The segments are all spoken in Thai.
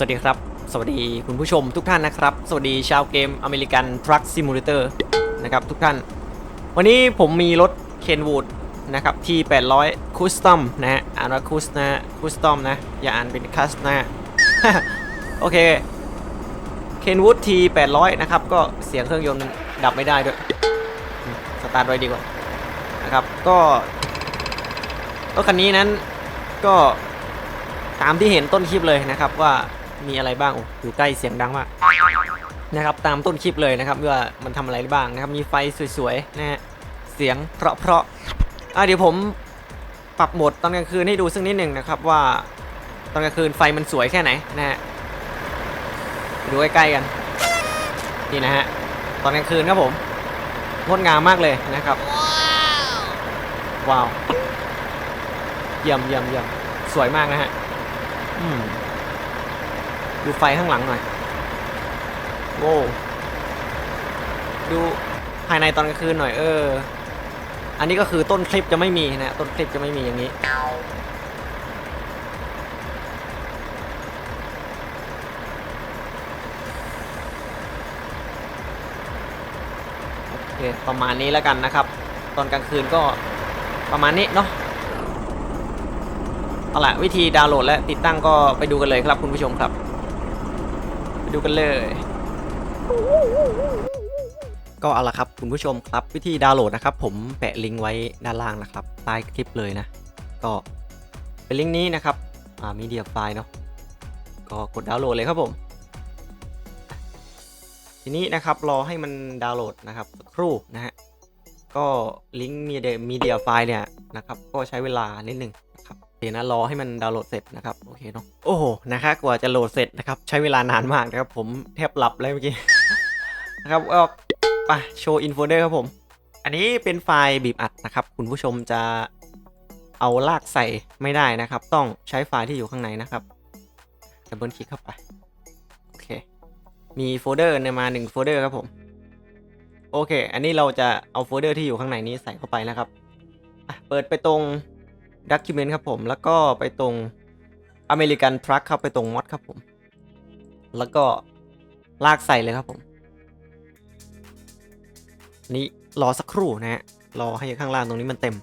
สวัสดีครับ สวัสดีคุณผู้ชมทุกท่านนะครับ สวัสดีชาวเกมอเมริกันทรัคซิมูเลเตอร์นะครับทุกท่าน วันนี้ผมมีรถเคนวูดนะครับที่ 800คูสตอมนะฮะอ่านว่าคูสนะคูสตอมนะ อย่าอ่านเป็นคัสนะโอเคเคนวูดที800นะครับ ก็เสียงเครื่องยนต์ดับไม่ได้ด้วย สตาร์ทไว้ดีกว่านะครับ ก็รถคันนี้นั้นก็ตามที่เห็นต้นคลิปเลยนะครับว่า มีอะไรบ้างโอ้อยู่ใกล้เสียงดังมากนะครับตามต้นคลิปเลยนะครับว่ามันทำอะไรได้บ้างนะครับมีไฟสวยๆนะฮะเสียงเพราะๆอะเดี๋ยวผมปรับโหมดตอนกลางคืนให้ดูสักนิดหนึ่งนะครับว่าตอนกลางคืนไฟมันสวยแค่ไหนนะฮะดูใกล้ๆกันนี่นะฮะตอนกลางคืนครับผมงดงามมากเลยนะครับว้าวเยี่ยมเยี่ยมเยี่ยมสวยมากนะฮะอืม ดูไฟข้างหลังหน่อยโว้ดูภายในตอนกลางคืนหน่อยเออ อันนี้ก็คือต้นคลิปจะไม่มีนะต้นคลิปจะไม่มีอย่างนี้ โอเค ประมาณนี้แล้วกันนะครับ ตอนกลางคืนก็ประมาณนี้เนาะเอาละวิธีดาวน์โหลดและติดตั้งก็ไปดูกันเลยครับคุณผู้ชมครับ ดูกันเลย ก็เอาละครับคุณผู้ชมครับวิธีดาวน์โหลดนะครับ ผมแปะลิงก์ไว้ด้านล่างนะครับใต้คลิปเลยนะ ก็เป็นลิงก์นี้นะครับอ่ามีเดียไฟล์เนาะก็กดดาวน์โหลดเลยครับผม ทีนี้นะครับรอให้มันดาวน์โหลดนะครับสักครู่นะฮะก็ลิงก์มีเดียมีเดียไฟล์เนี่ยนะครับก็ใช้เวลานิดหนึ่ง นะครับเดี๋ยวนะรอให้มันดาวน์โหลดเสร็จนะครับโอเคเนาะโอ้โหนะคะกว่าจะโหลดเสร็จนะครับใช้เวลานานมากนะครับผมแทบหลับเลยเมื่อกี้นะครับก็ไปโชว์อินโฟเดอร์ครับผม อันนี้เป็นไฟล์บีบอัดนะครับ คุณผู้ชมจะเอาลากใส่ไม่ได้นะครับ ต้องใช้ไฟล์ที่อยู่ข้างในนะครับดับเบิลคลิกเข้าไปโอเค มีโฟลเดอร์เนี่ยมา1โฟลเดอร์ครับผมโอเค อันนี้เราจะเอาโฟลเดอร์ที่อยู่ข้างในนี้ใส่เข้าไปนะครับเปิดไปตรง Document ครับผม แล้วก็ไปตรง American Truck ครับไปตรง Mod ครับผม แล้วก็ลากใส่เลยครับผม นี่รอสักครู่นะฮะ รอให้ข้างล่างตรงนี้มันเต็ม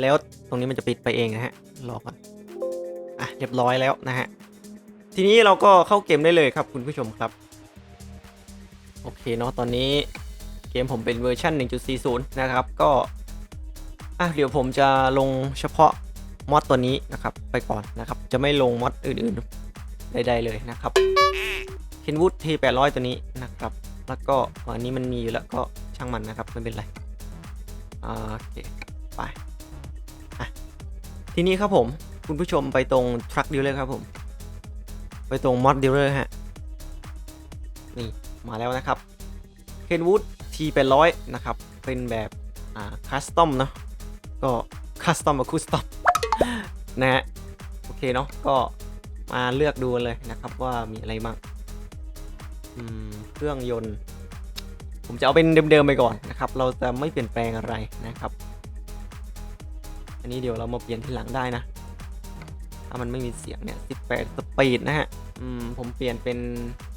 แล้วตรงนี้มันจะปิดไปเองนะฮะ รอก่อน อะ เรียบร้อยแล้วนะฮะ ทีนี้เราก็เข้าเกมได้เลยครับคุณผู้ชมครับ โอเคเนาะ ตอนนี้เกมผมเป็นเวอร์ชัน1.40 นะครับ ก็ อะเดี๋ยวผมจะลงเฉพาะมอดตัวนี้นะครับ ไปก่อนนะครับ จะไม่ลงมอดอื่นๆใดๆเลยนะครับเคนวูดที800ตัวนี้นะครับ แล้วก็อันนี้มันมีอยู่แล้วก็ช่างมันนะครับไม่เป็นไรโอเคไปอะทีนี้ครับผมคุณผู้ชมไปตรง Truck Dealer ครับผม ไปตรง Mod Dealer ฮะนี่มาแล้วนะครับ Kenwood T800 นะครับ เป็นแบบอ่าคัสตอมเนาะ ก็คัสตอมกับคูสตอมนะฮะโอเคเนาะก็มาเลือกดูเลยนะครับว่ามีอะไรบ้างเครื่องยนต์ ผมจะเอาเป็นเดิมๆไปก่อนนะครับ เราจะไม่เปลี่ยนแปลงอะไรนะครับ อันนี้เดี๋ยวเรามาเปลี่ยนทีหลังได้นะ ถ้ามันไม่มีเสียงเนี่ย18สปีดนะฮะอืมผมเปลี่ยนเป็น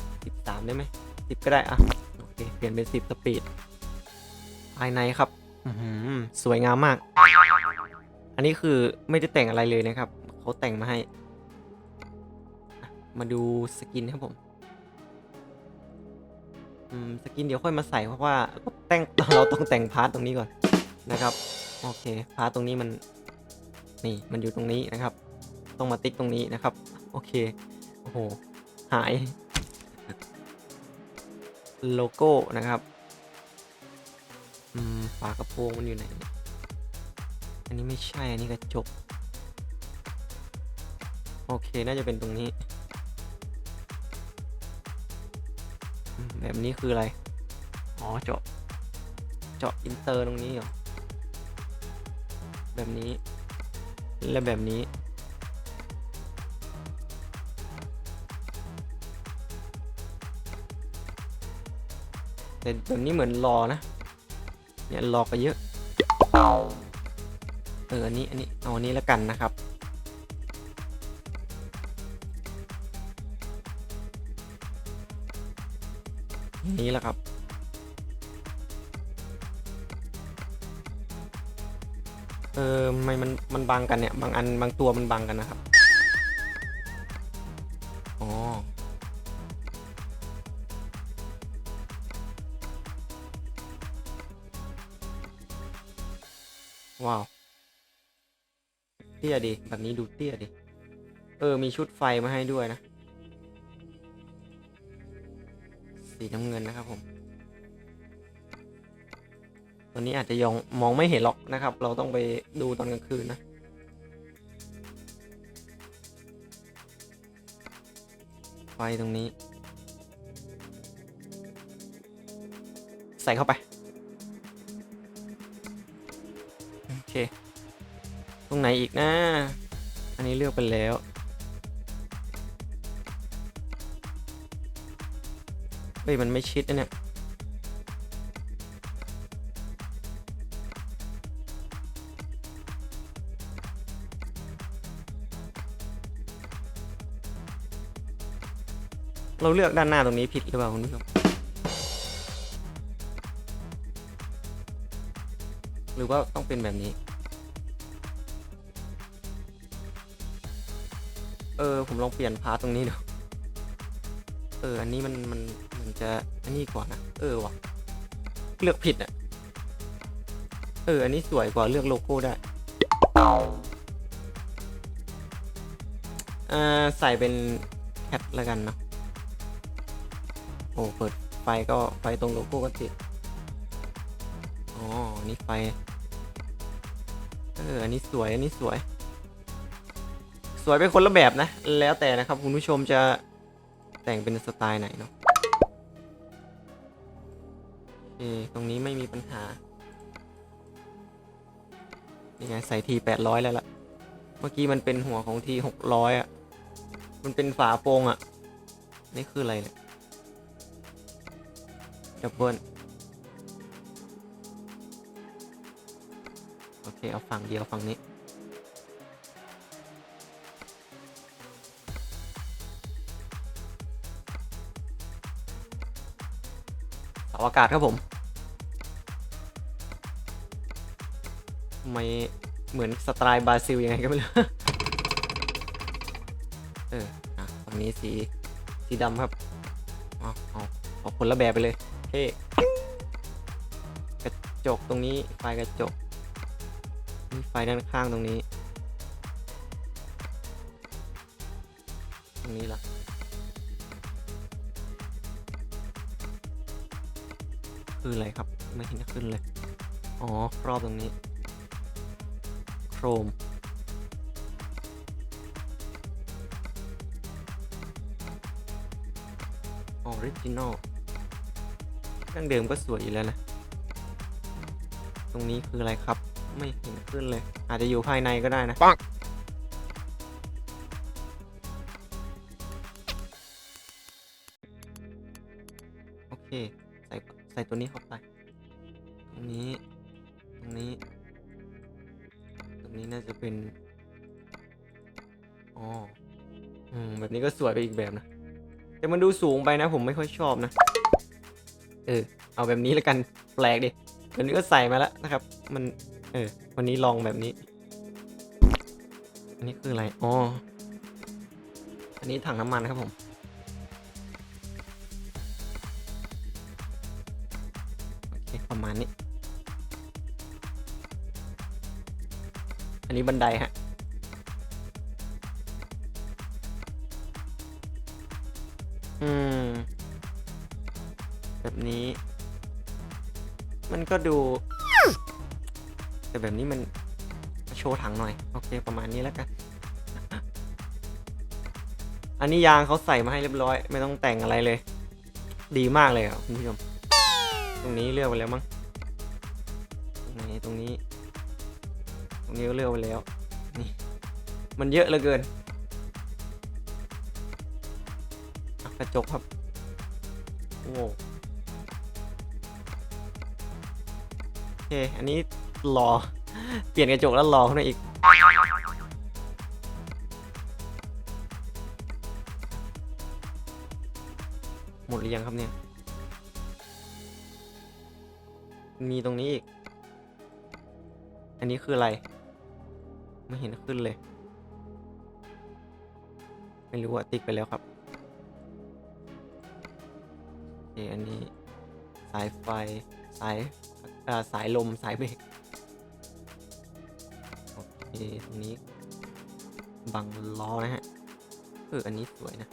13 ได้ไหม10 ก็ได้อะโอเคเปลี่ยนเป็น 10 สปีดภายในครับ สวยงามมาก อันนี้คือไม่ได้แต่งอะไรเลยนะครับ เขาแต่งมาให้ มาดูสกินครับผมอืมสกินเดี๋ยวค่อยมาใส่เพราะว่าเราแต่งเราต้องแต่งพาร์ทตรงนี้ก่อนนะครับ โอเค พาร์ทตรงนี้มัน นี่มันอยู่ตรงนี้นะครับ ต้องมาติ๊กตรงนี้นะครับ โอเค โอ้โห หาย โลโก้นะครับ ฝากระโปรงมันอยู่ไหนเนี่ยอันนี้ไม่ใช่ อันนี้กระจก โอเค น่าจะเป็นตรงนี้ แบบนี้คืออะไร อ๋อ เจาะ เจาะอินเตอร์ตรงนี้เหรอ แบบนี้ และแบบนี้ แต่แบบนี้เหมือนรอนะ เนี่ยรอกไปเยอะ เอออันนี้อันนี้เอาอันนี้แล้วกันนะครับ นี้แหละครับเออทำไมมันมันบังกันเนี่ย บางอันบางตัวมันบังกันนะครับ ว้าวเตี้ยดิแบบนี้ดูเตี้ยดิเออ มีชุดไฟมาให้ด้วยนะ สีน้ำเงินนะครับผม ตัวนี้อาจจะยังมองไม่เห็นหรอกนะครับ เราต้องไปดูตอนกลางคืนนะ ไฟตรงนี้ ใส่เข้าไป ตรงไหนอีกนะ อันนี้เลือกไปแล้ว เฮ้ย มันไม่ชิดนะเนี่ยเราเลือกด้านหน้าตรงนี้ผิดหรือเปล่าคุณผู้ชม หรือว่าต้องเป็นแบบนี้ เออ ผมลองเปลี่ยนพาร์ทตรงนี้ดู เออ อันนี้มันมันมันจะอันนี้กว่านะ เออว่ะ เลือกผิดอะ เออ อันนี้สวยกว่าเลือกโลโก้ได้อ่าใส่เป็นแคปแล้วกันเนาะ โอ้เปิดไฟก็ไฟตรงโลโก้ก็ติด อ๋ออันนี้ไฟ เออ อันนี้สวย อันนี้สวย สวยเป็นคนละแบบนะ แล้วแต่นะครับคุณผู้ชมจะแต่งเป็นสไตล์ไหนเนาะโอตรงนี้ไม่มีปัญหา นี่ไงใส่ทีแปดร้อยแล้วล่ะ เมื่อกี้มันเป็นหัวของทีหกร้อยอะ มันเป็นฝาโปงอะ นี่คืออะไรเนี่ย ดับเบิลโอเค เอาฝั่งเดียวฝั่งนี้ อากาศครับผมทำไมเหมือนสไตล์บราซิลยังไงก็ไม่รู้ เอออะฝั่งนี้สี สีดำครับ เอาเอาเอาคนละแบบไปเลยเท่กระจกตรงนี้ ไฟกระจกมีไฟด้านข้างตรงนี้ ออริจินอลดั้งเดิมก็สวยอยู่แล้วนะ ตรงนี้คืออะไรครับ ไม่เห็นขึ้นเลย อาจจะอยู่ภายในก็ได้นะปังโอเค ใส่ใส่ตัวนี้เข้าไป ตรงนี้ ตรงนี้ ตรงนี้น่าจะเป็น อ๋อ อืม แบบนี้ก็สวยไปอีกแบบนะ แต่มันดูสูงไปนะ ผมไม่ค่อยชอบนะ เออ เอาแบบนี้แล้วกันแปลกดิแบบนี้ก็ใส่มาแล้วนะครับ มัน เออ วันนี้ลองแบบนี้ อันนี้คืออะไร อ๋อ อันนี้ถังน้ำมันครับผม โอเค ประมาณนี้ อันนี้บันไดฮะ โชว์ถังหน่อย โอเคประมาณนี้แล้วกัน อันนี้ยางเขาใส่มาให้เรียบร้อย ไม่ต้องแต่งอะไรเลย ดีมากเลยอะคุณผู้ชม ตรงนี้เลือกไปแล้วมั้งตรงนี้ตรงนี้ ตรงนี้ก็เลือกไปแล้ว นี่ มันเยอะเหลือเกิน กระจกครับ โอ้โหโอเค อันนี้รอ เปลี่ยนกระจกแล้วรอขึ้นมาอีก หมดหรือยังครับเนี่ย มีตรงนี้อีก อันนี้คืออะไร ไม่เห็นขึ้นเลย ไม่รู้อะติ๊กไปแล้วครับโอเคอันนี้สายไฟ สายสายลม สายเบรก เคตรงนี้บังล้อนะฮะ เออ อันนี้สวยนะ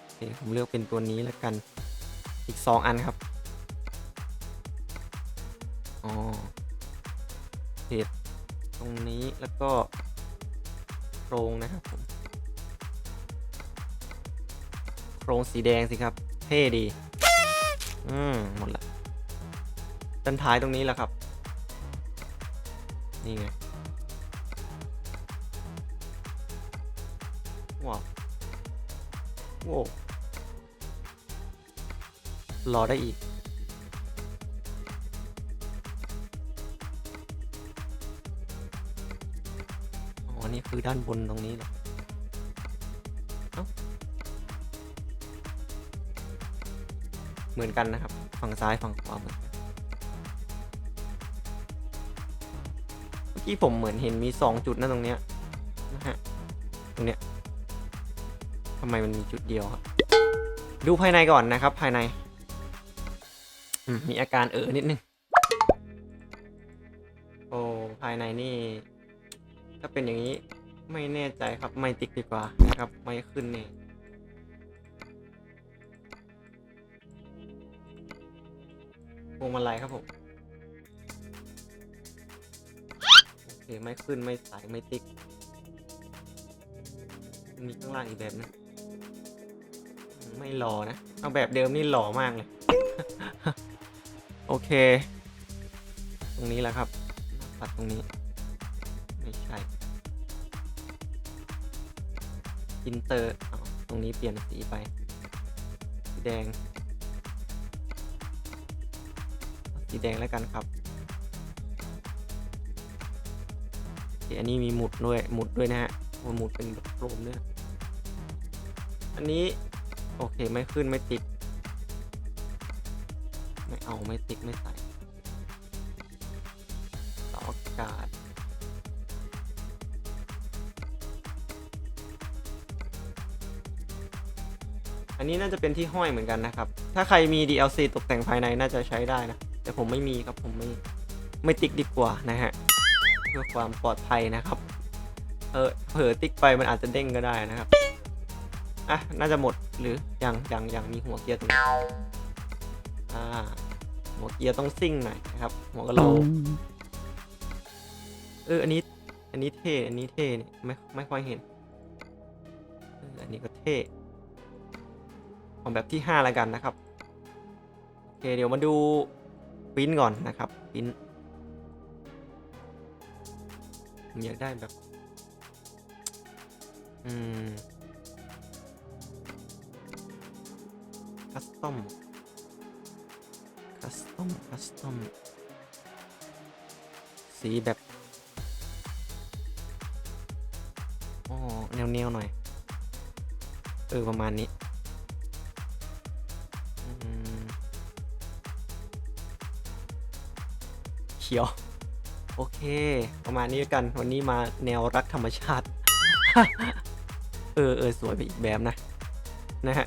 โอเคผมเลือกเป็นตัวนี้แล้วกัน อีกสองอันครับ อ๋อเพจตรงนี้แล้วก็โครงนะครับผม โครงสีแดงสิครับ เท่ดี อืม หมดละด้านท้ายตรงนี้แหละครับ นี่ไงว้าวโว้รอได้อีก อ๋อ นี่คือด้านบนตรงนี้เหรอเอ้าเหมือนกันนะครับ ฝั่งซ้ายฝั่งขวาเหมือน กันเมื่ผมเหมือนเห็นมีสองจุดนะตรงเนี้ยนะฮะตรงเนี้ยทำไมมันมีจุดเดียวครับ ดูภายในก่อนนะครับ ภายในมีอาการเออนิดนึง โอ้ภายในนี่ ถ้าเป็นอย่างนี้ไม่แน่ใจครับไม่ติ๊กดีกว่านะครับ ไม่ขึ้นนี่พวงมาลัยครับผม เคไม่ขึ้นไม่ใสไม่ติ๊ก มีข้างล่างอีกแบบนึงไม่หล่อนะ เอาแบบเดิมนี่หล่อมากเลย โอเค ตรงนี้แหละครับตัดตรงนี้ ไม่ใช่อินเตอร์อตรงนี้เปลี่ยนสีไป สีแดง สีแดงแล้วกันครับ อันนี้มีหมุดด้วยหมุดด้วยนะฮะหมุดเป็นแบบโครมด้วยอันนี้โอเคไม่ขึ้นไม่ติด ไม่เอาไม่ติดไม่ใส่อากาศอันนี้น่าจะเป็นที่ห้อยเหมือนกันนะครับ ถ้าใครมี DLC ตกแต่งภายในน่าจะใช้ได้นะ แต่ผมไม่มีครับผมไม่ไม่ติ๊กดีกว่านะฮะ พื่อความปลอดภัยนะครับเออเผลอติ๊กไปมันอาจจะเด้งก็ได้นะครับอะน่าจะหมดหรือยังยังยังมีหัวเกียร์ตรงนี้อ่าหัวเกียร์ต้องซิ่งหน่อยนะครับ หัวกะโหลกเอออันนี้ อันนี้เท่อันนี้เท่เนี่ยไม่ไม่ค่อยเห็นเอออันนี้ก็เท่เอาแบบที่5แล้วกันนะครับโอเคเดี๋ยวมาดูปริ้นก่อนนะครับปริ้น ผมอยากได้แบบ อืมคัสตอมคัสตอมคัสตอมสีแบบอ๋อแนวแนวๆหน่อย เออ ประมาณนี้เขียว โอเค ประมาณนี้กัน วันนี้มาแนวรักธรรมชาติ เออเออสวยไปอีกแบบนะ นะฮะ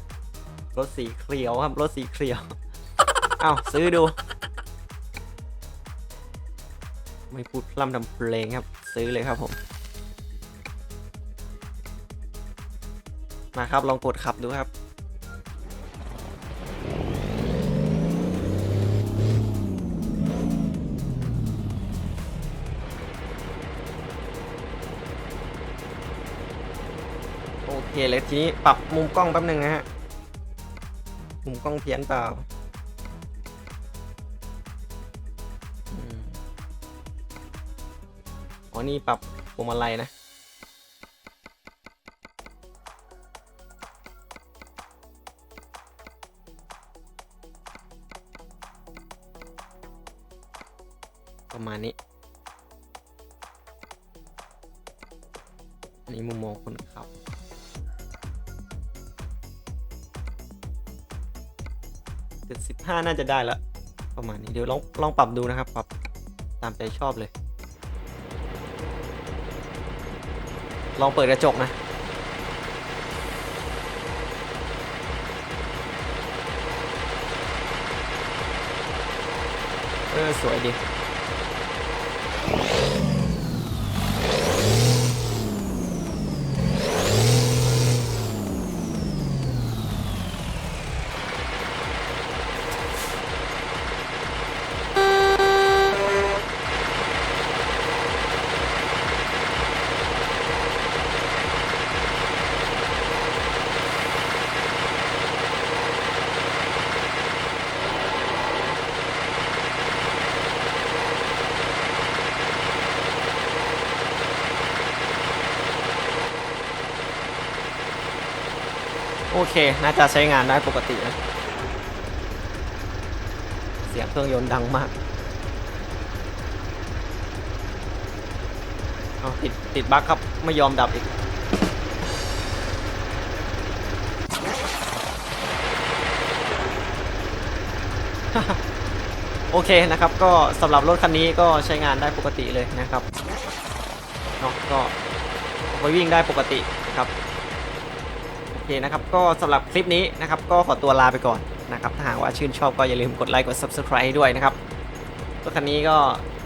รถสีเขียวครับ รถสีเขียว เอ้าซื้อดู ไม่พูดพร่ำทำเพลงครับ ซื้อเลยครับผม มาครับ ลองกดขับดูครับ เคเลยทีนี้ปรับมุมกล้องแป๊บนึงนะฮะ มุมกล้องเพี้ยนเปล่าอ๋อนี่ปรับพวงมาลัยนะประมาณนี้ อันนี้มุมมองคนขับ เจ็ดสิบห้าน่าจะได้แล้วประมาณนี้เดี๋ยวลองลองปรับดูนะครับปรับตามใจชอบเลย ลองเปิดกระจกนะเออสวยดี โอเค น่าจะใช้งานได้ปกตินะ เสียงเครื่องยนต์ดังมาก เอาติดติดบั๊กครับ ไม่ยอมดับอีก โอเคนะครับ ก็สำหรับรถคันนี้ก็ใช้งานได้ปกติเลยนะครับเนาะก็ไปวิ่งได้ปกตินะครับ เคนะครับก็สำหรับคลิปนี้นะครับก็ขอตัวลาไปก่อนนะครับถ้าหากว่าชื่นชอบก็อย่าลืมกดไลค์กด Subscribe ด้วยนะครับรถคันนี้ก็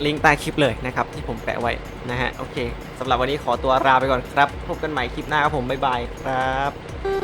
ลิงก์ใต้คลิปเลยนะครับที่ผมแปะไว้นะฮะโอเคสำหรับวันนี้ขอตัวลาไปก่อนครับ พบกันใหม่คลิปหน้าครับผมบ๊ายบายครับ